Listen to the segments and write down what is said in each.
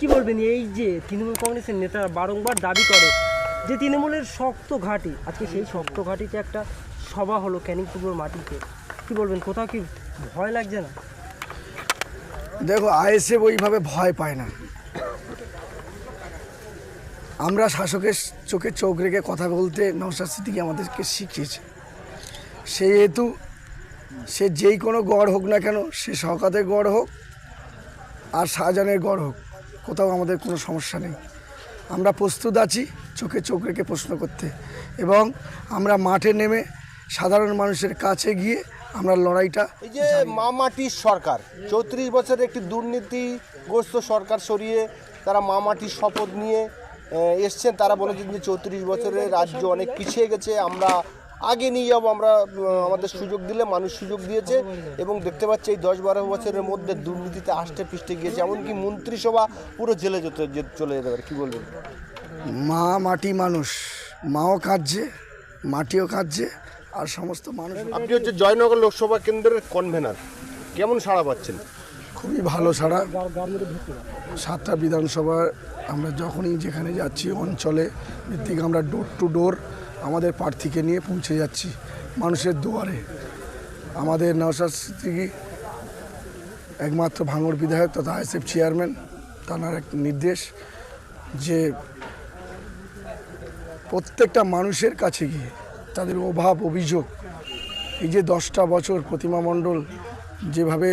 কি বলবেন, এই যে তৃণমূল কংগ্রেসের নেতারা বারংবার দাবি করে যে তৃণমূলের শক্ত ঘাঁটি, আজকে সেই শক্ত ঘাঁটিতে একটা সভা হলো ক্যানিং পুকুর মাটিতে। কি বলবেন, কোথাও কি ভয় লাগছে না? দেখো, আইএসএফ ওইভাবে ভয় পায় না। আমরা শাসকের চোখে চোখ রেখে কথা বলতে নৌসাদ সিদ্দিকি আমাদেরকে শিখিয়েছে। সেই হেতু সে যেই কোনো গড় হোক না কেন, সে শওকাতের গড় হোক আর শাহজাহানের গড় হোক। কোথাও আমাদের কোনো সমস্যা নেই। আমরা প্রস্তুত আছি চোখে চোখ রেখে প্রশ্ন করতে এবং আমরা মাঠে নেমে সাধারণ মানুষের কাছে গিয়ে আমরা লড়াইটা এই যে মামাটির সরকার চৌত্রিশ বছরের একটি দুর্নীতিগ্রস্ত সরকার সরিয়ে তারা মামাটির শপথ নিয়ে এসছেন। তারা বলেছেন যে চৌত্রিশ বছরে রাজ্য অনেক পিছিয়ে গেছে আমরা আগে নিয়ে যাব আমরা আমাদের সুযোগ দিলে মানুষ সুযোগ দিয়েছে এবং দেখতে পাচ্ছি এই দশ বারো বছরের মধ্যে দুর্নীতিতে আষ্টে পৃষ্ঠে গিয়েছে এমনকি মন্ত্রিসভা পুরো জেলে যেতে চলে যেতে পারে। কী বলবেন? মা মাটি মানুষ মাও কাঁদছে মাটিও কাঁদছে আর সমস্ত মানুষ আপনি হচ্ছে জয়নগর লোকসভা কেন্দ্রের কনভেনার কেমন সাড়া পাচ্ছেন? খুবই ভালো ছাড়া সাতটা বিধানসভার আমরা যখনই যেখানে যাচ্ছি, অঞ্চলে, ভিত্তিক আমরা ডোর টু ডোর আমাদের প্রার্থীকে নিয়ে পৌঁছে যাচ্ছি মানুষের দুয়ারে। আমাদের নওশাদ সিদ্দিকি একমাত্র ভাঙড় বিধায়ক তথা আইএসএফ চেয়ারম্যান, তার এক নির্দেশ যে প্রত্যেকটা মানুষের কাছে গিয়ে তাদের অভাব, অভিযোগ, এই যে দশটা বছর প্রতিমা মণ্ডল যেভাবে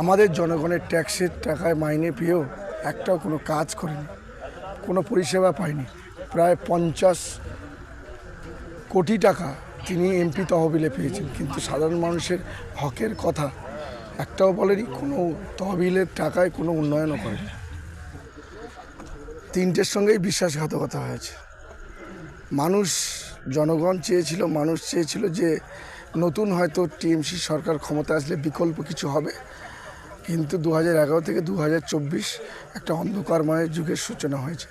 আমাদের জনগণের ট্যাক্সের টাকায় মাইনে পেয়েও একটাও কোনো কাজ করেনি, কোনো পরিষেবা পায়নি। প্রায় পঞ্চাশ কোটি টাকা তিনি এমপি তহবিলে পেয়েছেন। কিন্তু সাধারণ মানুষের হকের কথা একটাও বলেনি, কোনো তহবিলের টাকায় কোনো উন্নয়নও করেনি। তিনটের সঙ্গেই বিশ্বাসঘাতকতা হয়েছে। মানুষ, জনগণ চেয়েছিল, মানুষ চেয়েছিল যে নতুন হয়তো টিএমসি সরকার ক্ষমতা আসলে বিকল্প কিছু হবে। কিন্তু দু হাজার এগারো থেকে দু হাজার চব্বিশ একটা অন্ধকারময় যুগের সূচনা হয়েছে।